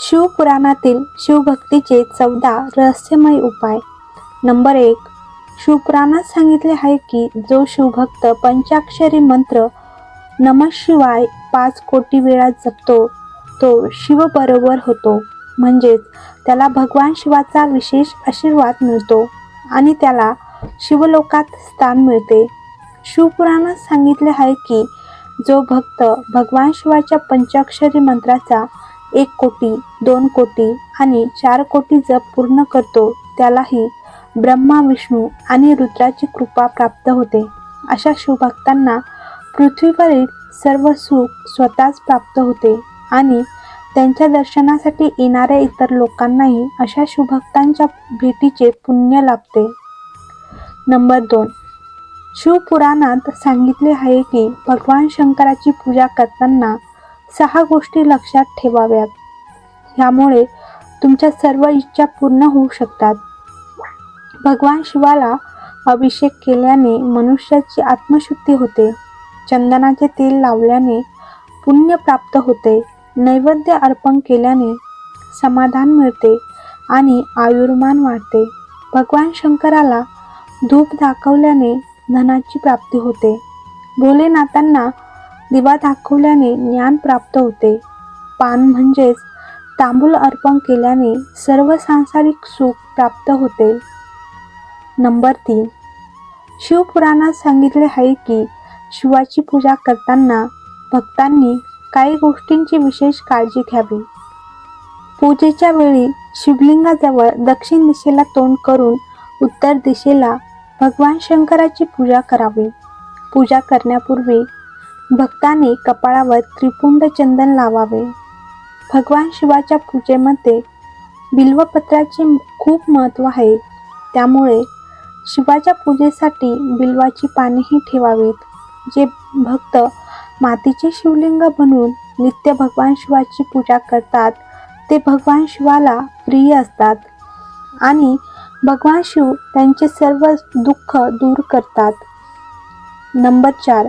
शिवपुराणातील शिवभक्तीचे चौदा रहस्यमय उपाय. नंबर एक शिवपुराणात सांगितले आहे की जो शिवभक्त पंचाक्षरी मंत्र नम शिवाय पाच कोटी वेळा जपतो तो शिवबरोबर होतो. म्हणजेच त्याला भगवान शिवाचा विशेष आशीर्वाद मिळतो आणि त्याला शिवलोकात स्थान मिळते. शिवपुराणात सांगितले आहे की जो भक्त भगवान शिवाच्या पंचाक्षरी मंत्राचा एक कोटी दोन कोटी आणि चार कोटी जप पूर्ण करतो त्यालाही ब्रह्मा विष्णू आणि रुद्राची कृपा प्राप्त होते. अशा शिवभक्तांना पृथ्वीवरील सर्व सुख स्वतःच प्राप्त होते आणि त्यांच्या दर्शनासाठी येणाऱ्या इतर लोकांनाही अशा शिवभक्तांच्या भेटीचे पुण्य लाभते. नंबर दोन. शिवपुराणात सांगितले आहे की भगवान शंकराची पूजा करताना सहा गोष्टी लक्षात ठेवाव्यात. ह्यामुळे तुमच्या सर्व इच्छा पूर्ण होऊ शकतात. भगवान शिवाला अभिषेक केल्याने मनुष्याची आत्मशुद्धी होते. चंदनाचे तेल लावल्याने पुण्य प्राप्त होते. नैवेद्य अर्पण केल्याने समाधान मिळते आणि आयुर्मान वाढते. भगवान शंकराला धूप दाखवल्याने धनाची प्राप्ती होते. भोलेनाथांना दिवा दाखवल्याने ज्ञान प्राप्त होते. पान म्हणजेच तांबूल अर्पण केल्याने सर्व सांसारिक सुख प्राप्त होते. नंबर तीन. शिवपुराणात सांगितले आहे की शिवाची पूजा करताना भक्तांनी काही गोष्टींची विशेष काळजी घ्यावी. पूजेच्या वेळी शिवलिंगाजवळ दक्षिण दिशेला तोंड करून उत्तर दिशेला भगवान शंकराची पूजा करावी. पूजा करण्यापूर्वी भक्ताने कपाळावर त्रिपुंड चंदन लावावे. भगवान शिवाच्या पूजेमध्ये बिल्वपत्राचे खूप महत्त्व आहे. त्यामुळे शिवाच्या पूजेसाठी बिल्वाची पानेही ठेवावीत. जे भक्त मातीचे शिवलिंग बनवून नित्य भगवान शिवाची पूजा करतात ते भगवान शिवाला प्रिय असतात. आणि भगवान शिव त्यांचे सर्व दुःख दूर करतात. नंबर चार.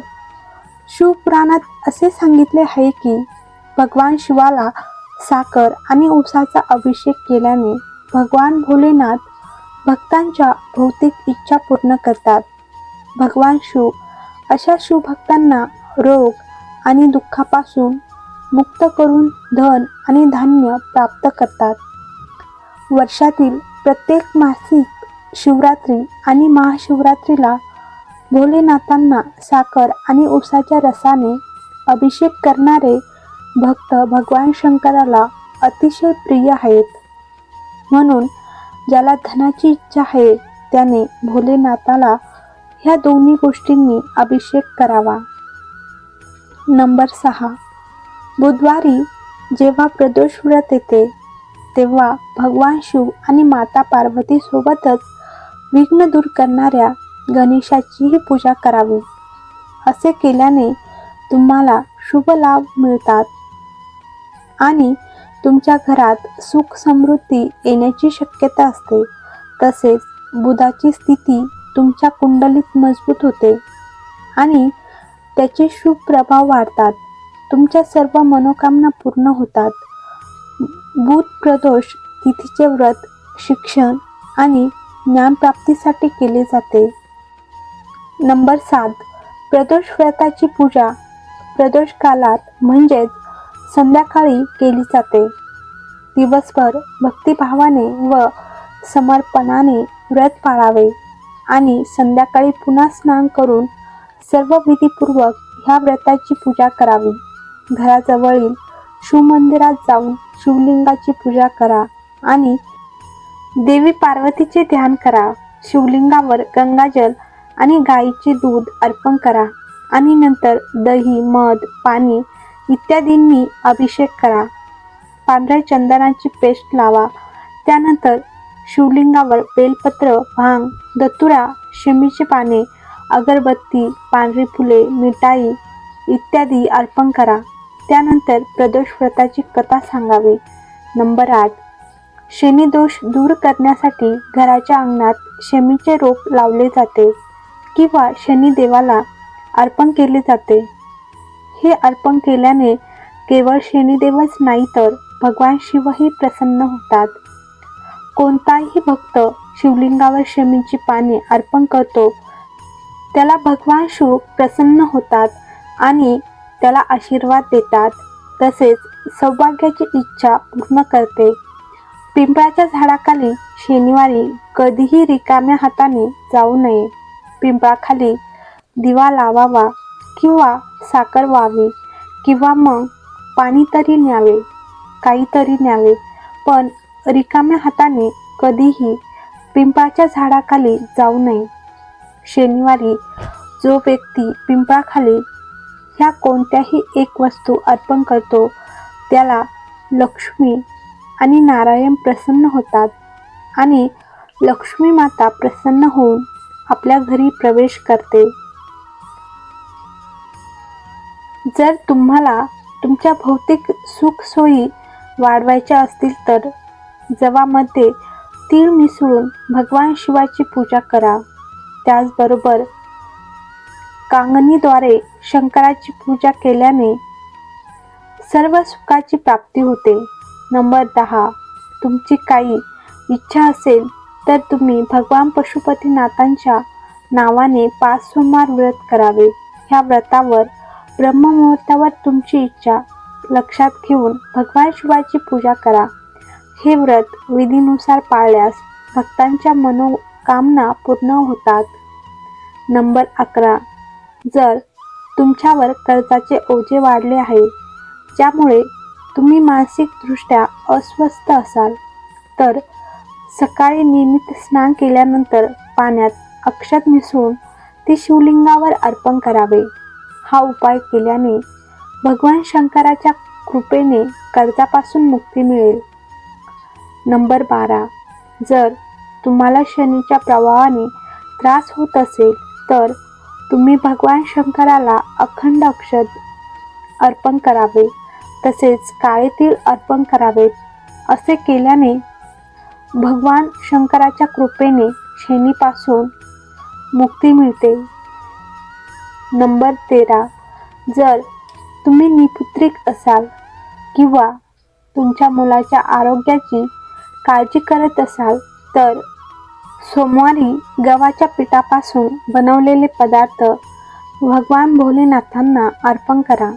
शिवपुराणात असे सांगितले आहे की भगवान शिवाला साखर आणि ऊसाचा अभिषेक केल्याने भगवान भोलेनाथ भक्तांच्या भौतिक इच्छा पूर्ण करतात. भगवान शिव अशा शिवभक्तांना रोग आणि दुःखापासून मुक्त करून धन आणि धान्य प्राप्त करतात. वर्षातील प्रत्येक मासिक शिवरात्री आणि महाशिवरात्रीला भोलेनाथांना साखर आणि उसाच्या रसाने अभिषेक करणारे भक्त भगवान शंकराला अतिशय प्रिय आहेत. म्हणून ज्याला धनाची इच्छा आहे त्याने भोलेनाथाला ह्या दोन्ही गोष्टींनी अभिषेक करावा. नंबर सहा. बुधवारी जेव्हा प्रदोष व्रत येते तेव्हा भगवान शिव आणि माता पार्वतीसोबतच विघ्न दूर करणाऱ्या गणेशाचीही पूजा करावी. असे केल्याने तुम्हाला शुभ लाभ मिळतात. आणि तुमच्या घरात सुख समृद्धी येण्याची शक्यता असते. तसेच बुधाची स्थिती तुमच्या कुंडलीत मजबूत होते. आणि त्याचे शुभ प्रभाव वाढतात. तुमच्या सर्व मनोकामना पूर्ण होतात. बुध प्रदोष तिथीचे व्रत शिक्षण आणि ज्ञानप्राप्तीसाठी केले जाते. नंबर सात. प्रदोष व्रताची पूजा प्रदोष कालात म्हणजेच संध्याकाळी केली जाते. दिवसभर भक्तिभावाने व समर्पणाने व्रत पाळावे आणि संध्याकाळी पुन्हा स्नान करून सर्व विधीपूर्वक ह्या व्रताची पूजा करावी. घराजवळील शिवमंदिरात जाऊन शिवलिंगाची पूजा करा आणि देवी पार्वतीचे ध्यान करा. शिवलिंगावर गंगाजल आणि गाईचे दूध अर्पण करा. आणि नंतर दही मध पाणी इत्यादींनी अभिषेक करा. पांढऱ्या चंदनाची पेस्ट लावा. त्यानंतर शिवलिंगावर बेलपत्र भांग दतुरा शेमीची पाने अगरबत्ती पांढरी फुले मिठाई इत्यादी अर्पण करा. त्यानंतर प्रदोष व्रताची कथा सांगावी. नंबर आठ. शनिदोष दूर करण्यासाठी घराच्या अंगणात शमीचे रोप लावले जाते. किंवा शनिदेवाला अर्पण केले जाते. हे अर्पण केल्याने केवळ शनिदेवच नाही तर भगवान शिवही प्रसन्न होतात. कोणताही भक्त शिवलिंगावर शमीची पाने अर्पण करतो त्याला भगवान शिव प्रसन्न होतात आणि त्याला आशीर्वाद देतात. तसेच सौभाग्याची इच्छा पूर्ण करते. पिंपळाच्या झाडाखाली शनिवारी कधीही रिकाम्या हाताने जाऊ नये. पिंपळाखाली दिवा लावावा किंवा साखर व्हावी किंवा मग पाणी तरी न्यावे काहीतरी न्यावे. पण रिकाम्या हाताने कधीही पिंपळाच्या झाडाखाली जाऊ नये. शनिवारी जो व्यक्ती पिंपळाखाली ह्या कोणत्याही एक वस्तू अर्पण करतो त्याला लक्ष्मी आणि नारायण प्रसन्न होतात आणि लक्ष्मी माता प्रसन्न होऊन आपल्या घरी प्रवेश करते. जर तुम्हाला तुमच्या भौतिक सुखसोयी वाढवायच्या असतील तर जवामध्ये तीळ मिसळून भगवान शिवाची पूजा करा. त्याचबरोबर कांगणीद्वारे शंकराची पूजा केल्याने सर्व सुखाची प्राप्ती होते. नंबर दहा. तुमची काही इच्छा असेल तर तुम्ही भगवान पशुपतीनाथांच्या नावाने पाच सोमवार व्रत करावे. ह्या व्रतावर ब्रह्ममुहूर्तावर तुमची इच्छा लक्षात घेऊन भगवान शिवाची पूजा करा. हे व्रत विधीनुसार पाळल्यास भक्तांच्या मनोकामना पूर्ण होतात. नंबर अकरा. जर तुमच्यावर कर्जाचे ओझे वाढले आहे ज्यामुळे तुम्ही मानसिकदृष्ट्या अस्वस्थ असाल तर सकाळी नियमित स्नान केल्यानंतर पाण्यात अक्षत मिसळून ते शिवलिंगावर अर्पण करावे. हा उपाय केल्याने भगवान शंकराच्या कृपेने कर्जापासून मुक्ती मिळेल. नंबर बारा. जर तुम्हाला शनीच्या प्रवाहाने त्रास होत असेल तर तुम्ही भगवान शंकराला अखंड अक्षत अर्पण करावे. तसेच काळे तीळ अर्पण करावेत. असे केल्याने भगवान शंकराच्या कृपेने शनीपासून मुक्ती मिळते. नंबर तेरा. जर तुम्ही निपुत्रिक असाल किंवा तुमच्या मुलाच्या आरोग्याची काळजी करत असाल तर सोमवारी गव्हाच्या पिठापासून बनवलेले पदार्थ भगवान भोलेनाथांना अर्पण करा.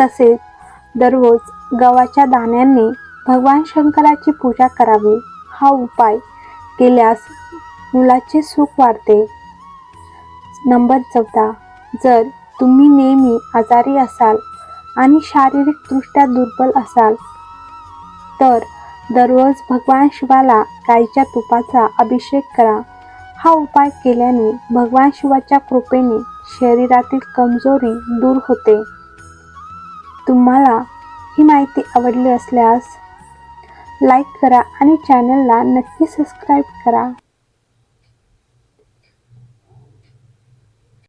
तसेच दररोज गव्हाच्या दाण्यांनी भगवान शंकराची पूजा करावी. हा उपाय केल्यास मुलाचे सुख वाढते. नंबर चौदा. जर तुम्ही नेहमी आजारी असाल आणि शारीरिकदृष्ट्या दुर्बल असाल तर दररोज भगवान शिवाला गाईच्या तुपाचा अभिषेक करा. हा उपाय केल्याने भगवान शिवाच्या कृपेने शरीरातील कमजोरी दूर होते. तुम्हाला ही माहिती आवडली असल्यास लाईक करा आणि चॅनलला नक्की सबस्क्राईब करा.